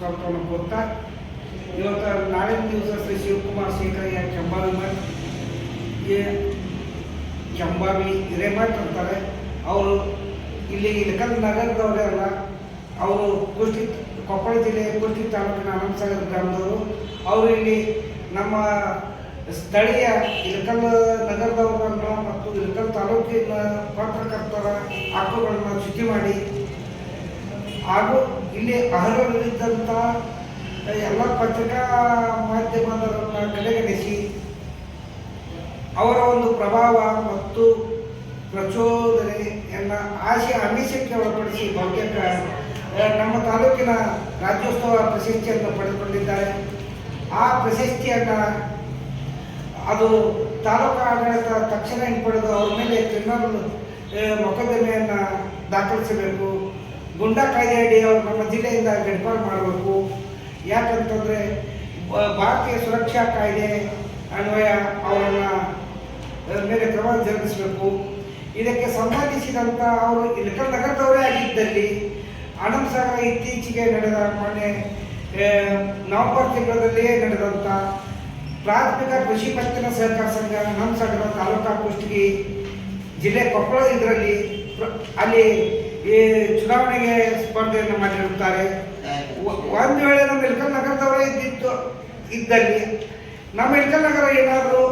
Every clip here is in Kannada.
ಸ್ವಾಗತವನ್ನು ಕೋರ್ತಾ ಇವತ್ತು ನಾಳಿನ ದಿವಸ ಶ್ರೀ ಶಿವಕುಮಾರ್ ಶೇಖರಯ್ಯ ಕೆಂಬಾವಿ ಮಠ ಕೆಂಬಾವಿ ಹಿರೇಮಠ ಅಂತಾರೆ. ಅವರು ಇಲ್ಲಿ ಇಳಕಲ್ ನಗರದವರೇ ಅಲ್ಲ, ಅವರು ಕುಷ್ಟಿ ಕೊಪ್ಪಳ ಜಿಲ್ಲೆ ಕುಷ್ಟಿ ತಾಲೂಕಿನ ಅನಂತಸಾಗರ ಗ್ರಾಮದವರು. ಅವರು ಇಲ್ಲಿ ನಮ್ಮ ಸ್ಥಳೀಯ ಇಳಕಲ್ ನಗರದವರನ್ನು ಮತ್ತು ಇಳಕಲ್ ತಾಲೂಕಿನ ಪತ್ರಕರ್ತರ ಹಕ್ಕುಗಳನ್ನು ಶುಚಿ ಮಾಡಿ. ಹಾಗೂ ಇಲ್ಲಿ ಅರ್ಹರಿದ್ದಂಥ ಎಲ್ಲ ಪತ್ರಿಕಾ ಮಾಧ್ಯಮದವರನ್ನು ಕಡೆಗಣಿಸಿ, ಅವರ ಒಂದು ಪ್ರಭಾವ ಮತ್ತು ಪ್ರಚೋದನೆಯನ್ನು ಆಶೆ ಅಮಿಷಕ್ಕೆ ಒಳಪಡಿಸಿ ಬಹುತೇಕ ನಮ್ಮ ತಾಲೂಕಿನ ರಾಜ್ಯೋತ್ಸವ ಪ್ರಶಸ್ತಿಯನ್ನು ಪಡೆದುಕೊಂಡಿದ್ದಾರೆ. ಆ ಪ್ರಶಸ್ತಿಯನ್ನು ಅದು ತಾಲೂಕು ಆಡಳಿತ ತಕ್ಷಣ ಹಿಂಪಡೆದು ಅವ್ರ ಮೇಲೆ ಕ್ರಿಮಿನಲ್ ಮೊಕದ್ದಮೆಯನ್ನು ದಾಖಲಿಸಬೇಕು. ಗುಂಡಾ ಕಾಯ್ದೆ ಅಡಿ ಅವರು ನಮ್ಮ ಜಿಲ್ಲೆಯಿಂದ ಗಡಿಪಾರು ಮಾಡಬೇಕು. ಯಾಕಂತಂದರೆ ಭಾರತೀಯ ಸುರಕ್ಷಾ ಕಾಯ್ದೆ ಅನ್ವಯ ಅವರನ್ನು ಮೇಲೆ ಕ್ರಮ ಜರುಗಿಸಬೇಕು. ಇದಕ್ಕೆ ಸಂಬಂಧಿಸಿದಂಥ ಅವರು ಇಲ್ಲಿ ನಗರದವರೇ ಆಗಿದ್ದಲ್ಲಿ, ಆನಂದ್ ಸಾಗರ ಇತ್ತೀಚೆಗೆ ನಡೆದ ಮೊನ್ನೆ ನವಂಬರ್ ತಿಂಗಳಲ್ಲಿಯೇ ನಡೆದಂಥ ಪ್ರಾಥಮಿಕ ಕೃಷಿ ಪತ್ತಿನ ಸಹಕಾರ ಸಂಘ ನಮ್ಮ ಸಾಗರ ತಾಲೂಕಾ ಕುಷ್ಟಗಿ, ಜಿಲ್ಲೆ ಕೊಪ್ಪಳ ಇದರಲ್ಲಿ ಅಲ್ಲಿ ಈ ಚುನಾವಣೆಗೆ ಸ್ಪರ್ಧೆಯನ್ನು ಮಾಡಿರುತ್ತಾರೆ. ಒಂದು ವೇಳೆ ನಮ್ಮ ಇಳಕಲ್ ನಗರದವರೇ ಇದ್ದಿತ್ತು ಇದ್ದಲ್ಲಿ ನಮ್ಮ ಇಳಕಲ್ ನಗರ ಏನಾದರೂ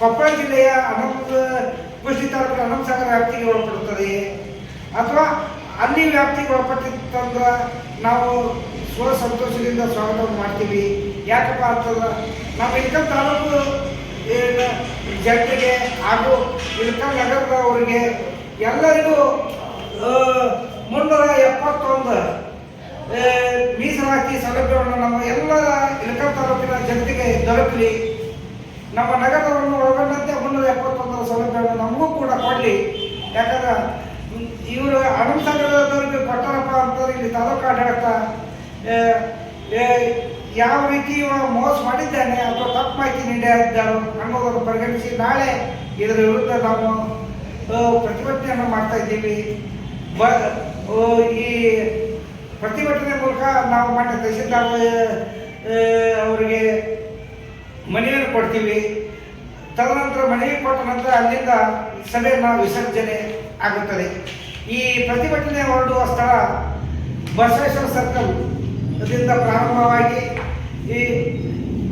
ಕೊಪ್ಪಳ ಜಿಲ್ಲೆಯ ಅನಂತ ಕೃಷಿ ತಾಲೂಕಿನ ಅನಂತಸಾಗರ ವ್ಯಾಪ್ತಿಗೆ ಒಳಪಡುತ್ತದೆಯೇ? ಅಥವಾ ಅಲ್ಲಿ ವ್ಯಾಪ್ತಿಗೆ ಒಳಪಟ್ಟಿತ್ತಂದ್ರೆ ನಾವು ಸ್ವ ಸಂತೋಷದಿಂದ ಸ್ವಾಗತವನ್ನು ಮಾಡ್ತೀವಿ? ಯಾಕಪ್ಪ ಅಂತಂದ್ರೆ ನಮ್ಮ ಇಳಕಲ್ ತಾಲೂಕು ಜನರಿಗೆ ಹಾಗೂ ಇಳಕಲ್ ನಗರದವರಿಗೆ ಎಲ್ಲರಿಗೂ ಮುನ್ನೂರ ಎಪ್ಪತ್ತೊಂದು ಮೀಸಲಾತಿ ಸೌಲಭ್ಯವನ್ನು ನಮ್ಮ ಎಲ್ಲ ಇಳಕಲ್ ತಾಲೂಕಿನ ಜನತೆಗೆ ದೊರಕಲಿ. ನಮ್ಮ ನಗರವನ್ನು ಒಳಗೊಂಡಂತೆ ಮುನ್ನೂರ ಎಪ್ಪತ್ತೊಂದರ ಸೌಲಭ್ಯವನ್ನು ನಮಗೂ ಕೂಡ ಕೊಡಲಿ. ಯಾಕಂದ್ರೆ, ಇವರು ಅನಂತನಗರದವರಿಗೆ ಕೊಟ್ಟಾರಪ್ಪ ಅಂತ ಇಲ್ಲಿ ತಾಲೂಕು ಆಡಳಿತ ಯಾವ ರೀತಿ ಮೋಸ ಮಾಡಿದ್ದಾನೆ ಅಥವಾ ತಪ್ಪು ಮಾಹಿತಿ ನೀಡಿದ್ದಾರೋ ಅನ್ನೋದನ್ನು ಪರಿಗಣಿಸಿ ನಾಳೆ ಇದರ ವಿರುದ್ಧ ನಾವು ಪ್ರತಿಭಟನೆಯನ್ನು ಮಾಡ್ತಾ ಇದ್ದೀವಿ. ಈ ಪ್ರತಿಭಟನೆ ಮೂಲಕ ನಾವು ಮಾಡಿದ ತಹಸೀಲ್ದಾರ್ ಅವರಿಗೆ ಮನೆಯನ್ನು ಕೊಡ್ತೀವಿ. ತದನಂತರ ಮನವಿ ಕೊಟ್ಟ ನಂತರ ಅಲ್ಲಿಂದ ಸಭೆಯನ್ನು ವಿಸರ್ಜನೆ ಆಗುತ್ತದೆ. ಈ ಪ್ರತಿಭಟನೆ ಹೊರಡುವ ಸ್ಥಳ ಬಸವೇಶ್ವರ ಸರ್ಕಲ್ ಅದರಿಂದ ಪ್ರಾರಂಭವಾಗಿ ಈ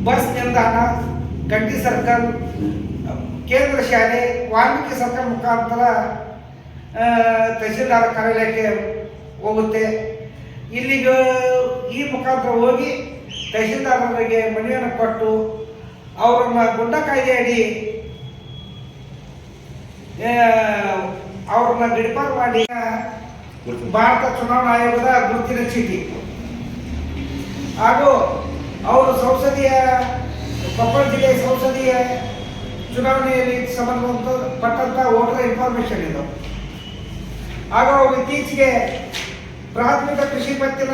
ಬಸ್ ನಿಲ್ದಾಣ, ಗಂಟಿ ಸರ್ಕಲ್, ಕೇಂದ್ರ ಶಾಲೆ ವಾಲ್ಮೀಕಿ ಸರ್ಕಲ್ ಮುಖಾಂತರ ತಹಸೀಲ್ದಾರ ಕಾರ್ಯಾಲಯಕ್ಕೆ ಹೋಗುತ್ತೆ. ಇಲ್ಲಿಗೆ ಈ ಮುಖಾಂತರ ಹೋಗಿ ತಹಸೀಲ್ದಾರರಿಗೆ ಮನವಿಯನ್ನು ಕೊಟ್ಟು ಅವರನ್ನು ಗುಂಡ ಕಾಯ್ದೆ ಅಡಿ ಆ, ಅವ್ರನ್ನ ಗಡಿಪಾರು ಮಾಡಿ ಭಾರತ ಚುನಾವಣಾ ಆಯೋಗದ ಗುರುತಿನ ಚೀಟಿ. ಹಾಗೂ ಅವರು ಸಂಸದೀಯ ಕೊಪ್ಪಳ ಜಿಲ್ಲೆಯ ಸಂಸದೀಯ ಚುನಾವಣೆಯಲ್ಲಿ ಸಂಬಂಧ ಪಟ್ಟಂತ ವೋಟರ್ ಇನ್ಫಾರ್ಮೇಶನ್ ಇದು. ಆಗ ಇತ್ತೀಚೆಗೆ ಪ್ರಾಥಮಿಕ ಕೃಷಿ ಪತ್ತಿನ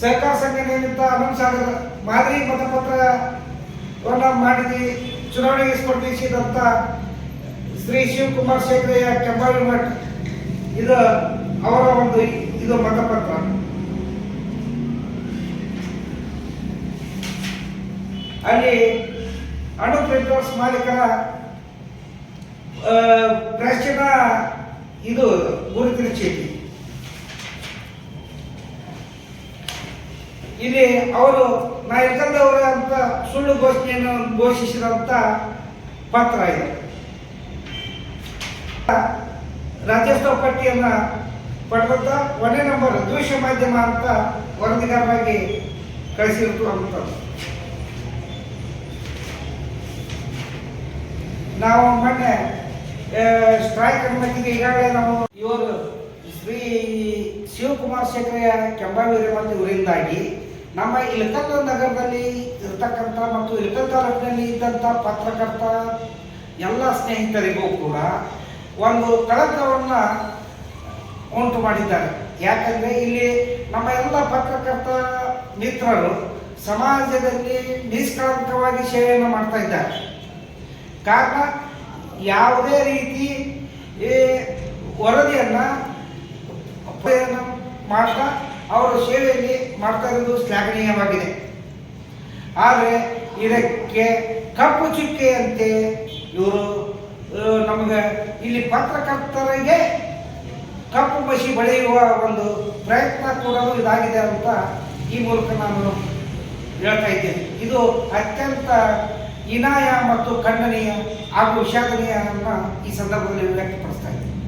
ಸಹಕಾರ ಸಂಘ ನಿಮಿತ್ತ ಅನಂತ ಸಾಗರ ಮಾದರಿ ಮತಪತ್ರವನ್ನು ಮಾಡಿದ್ವಿ ಚುನಾವಣೆಗೆ ಸ್ಪರ್ಧಿಸಿದಂಥ ಶ್ರೀ ಶಿವಕುಮಾರ್ ಶೇಖರಯ್ಯ ಕೆಂಬಾವಿ ಮಠ. ಇದು ಅವರ ಒಂದು ಇದು ಮತಪತ್ರ. ಅಲ್ಲಿ ಅಣು ಪ್ರಿಂಟರ್ಸ್ ಮಾಲೀಕರ ಪ್ರಾಚೀನ ಇದು ಗುರುತಿನ ಚೀಟಿ ಇಲ್ಲಿ ಅವರು ನಾ ಇಳ್ಕಂದವರ ಅಂತ ಸುಳ್ಳು ಘೋಷಣೆಯನ್ನು ಘೋಷಿಸಿದಂತ ಪತ್ರ ಇದೆ. ರಾಜ್ಯೋತ್ಸವ ಪಟ್ಟಿಯನ್ನ ಪಡೆದಂತ ಒಂದೇ ನಂಬರ್ ದೃಶ್ಯ ಮಾಧ್ಯಮ ಅಂತ ವರದಿಗಾರರಾಗಿ ಕಳಿಸಿರ್ತು ನಾವು ಮೊನ್ನೆ ಸ್ಟ್ರೈಕ್ ಮಟ್ಟಿಗೆ ಈಗಾಗಲೇ ನಾವು ಇವರು ಶ್ರೀ ಶಿವಕುಮಾರ್ ಶೇಖರೆಯ ಮತ್ತು ಇವರಿಂದಾಗಿ ನಮ್ಮ ಇಳಕಲ್ ನಗರದಲ್ಲಿ ಇರ್ತಕ್ಕಂಥ ಮತ್ತು ಇಳಕಲ್ ತಾಲೂಕಿನಲ್ಲಿ ಇದ್ದಂಥ ಪತ್ರಕರ್ತ ಎಲ್ಲ ಸ್ನೇಹಿತರಿಗೂ ಕೂಡ ಒಂದು ಕಳಂಕವನ್ನು ಉಂಟು ಮಾಡಿದ್ದಾರೆ. ಯಾಕಂದರೆ ಇಲ್ಲಿ ನಮ್ಮ ಎಲ್ಲ ಪತ್ರಕರ್ತ ಮಿತ್ರರು ಸಮಾಜದಲ್ಲಿ ನಿಷ್ಕಳಂಕವಾಗಿ ಸೇವೆಯನ್ನು ಮಾಡ್ತಾ ಇದ್ದಾರೆ. ಕಾರಣ ಯಾವುದೇ ರೀತಿ ಈ ವರದಿಯನ್ನು ಮಾಡ್ತಾ ಅವರ ಸೇವೆಯಲ್ಲಿ ಮಾಡ್ತಾ ಇರೋದು ಶ್ಲಾಘನೀಯವಾಗಿದೆ. ಆದರೆ ಇದಕ್ಕೆ ಕಪ್ಪು ಚುಕ್ಕೆಯಂತೆ ಇವರು ನಮಗೆ ಇಲ್ಲಿ ಪತ್ರಕರ್ತರಿಗೆ ಕಪ್ಪು ಬಸಿ ಬಳಿಯುವ ಒಂದು ಪ್ರಯತ್ನ ಕೂಡ ಇದಾಗಿದೆ ಅಂತ ಈ ಮೂಲಕ ನಾನು ಹೇಳ್ತಾ ಇದ್ದೇನೆ. ಇದು ಅತ್ಯಂತ ಹೀನಾಯ ಮತ್ತು ಖಂಡನೀಯ ಹಾಗೂ ವಿಷಾದನೀಯ ಈ ಸಂದರ್ಭದಲ್ಲಿ ವ್ಯಕ್ತಪಡಿಸ್ತಾ ಇದ್ದೇನೆ.